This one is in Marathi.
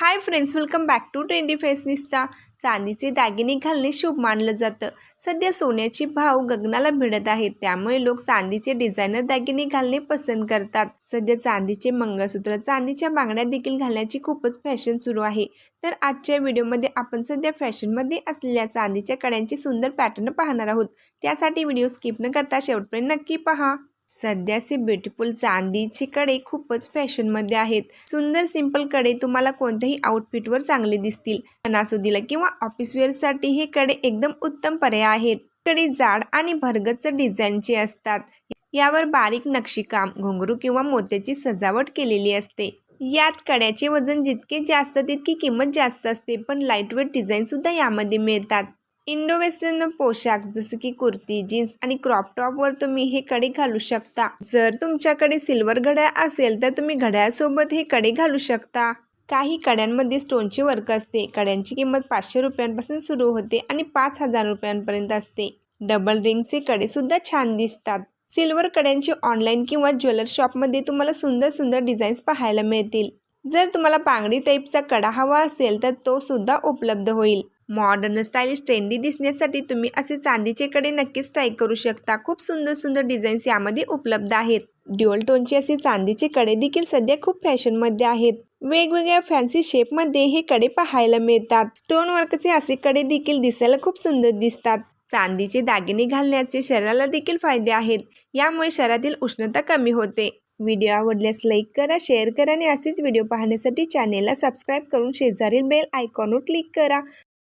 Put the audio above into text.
Hi friends welcome back to trendy fashionista चांदीचे दागिने घालणे शुभ मानलं जातं. सध्या सोन्याचे भाव गगनाला भिडत आहेत. त्यामुळे लोक चांदीचे डिझायनर दागिने घालणे पसंत करतात. सध्या चांदीचे मंगळसूत्र चांदीच्या बांगड्या देखील घालण्याची खूपच फॅशन सुरू आहे. तर आजच्या व्हिडिओमध्ये आपण सध्या फॅशनमध्ये असलेल्या चांदीच्या कड्यांचे सुंदर पॅटर्न पाहणार आहोत. त्यासाठी व्हिडिओ स्किप न करता शेवटपर्यंत नक्की पहा. सध्याचे ब्युटिफुल चांदीचे कडे खूपच फॅशनमध्ये आहेत. सुंदर सिंपलकडे तुम्हाला कोणत्याही आउटफिटवर चांगले दिसतील. सणासुदीला किंवा ऑफिसवेअरसाठी हे कडे एकदम उत्तम पर्याय आहेत. कडे जाड आणि भरगच्च डिझाईनचे असतात. यावर बारीक नक्षीकाम घुंगरू किंवा मोत्याची सजावट केलेली असते. यात कड्याचे वजन जितके जास्त तितकी किंमत जास्त असते पण लाईटवेट डिझाईन सुद्धा यामध्ये मिळतात. इंडो वेस्टर्न पोशाख जसं की कुर्ती जीन्स आणि क्रॉप टॉपवर तुम्ही हे कडे घालू शकता. जर तुमच्याकडे सिल्वर घड्याळ असेल तर तुम्ही घड्याळसोबत हे कडे घालू शकता. काही कड्यांमध्ये स्टोनचे वर्क असते. कड्यांची किंमत पाचशे रुपयांपासून सुरू होते आणि पाच हजार रुपयांपर्यंत असते. डबल रिंगचे कडे सुद्धा छान दिसतात. सिल्वर कड्यांचे ऑनलाईन किंवा ज्वेलर शॉपमध्ये तुम्हाला सुंदर सुंदर डिझाईन्स पाहायला मिळतील. जर तुम्हाला पांगडी टाईपचा कडा हवा असेल तर तो सुद्धा उपलब्ध होईल. मॉडर्न स्टाईलिश ट्रेंडी दिसण्यासाठी तुम्ही असे चांदीचे कडे नक्कीच ट्राय करू शकता. खूप सुंदर सुंदर डिझाईन्स यामध्ये उपलब्ध आहेत. ड्युअल टोनचे असे चांदीचे कडे देखील सध्या खूप फॅशनमध्ये आहेत. वेगवेगळ्या फॅन्सी शेपमध्ये हे कडे पाहायला मिळतात. स्टोन वर्कचे असे कडे देखील दिसायला खूप सुंदर दिसतात. चांदीचे दागिने घालण्याचे शरीराला देखील फायदे आहेत. यामुळे शरीरातील उष्णता कमी होते. व्हिडिओ आवडल्यास लाईक करा शेअर करा आणि असेच व्हिडिओ पाहण्यासाठी चॅनेलला सबस्क्राईब करून शेजारील बेल आयकॉनवर क्लिक करा.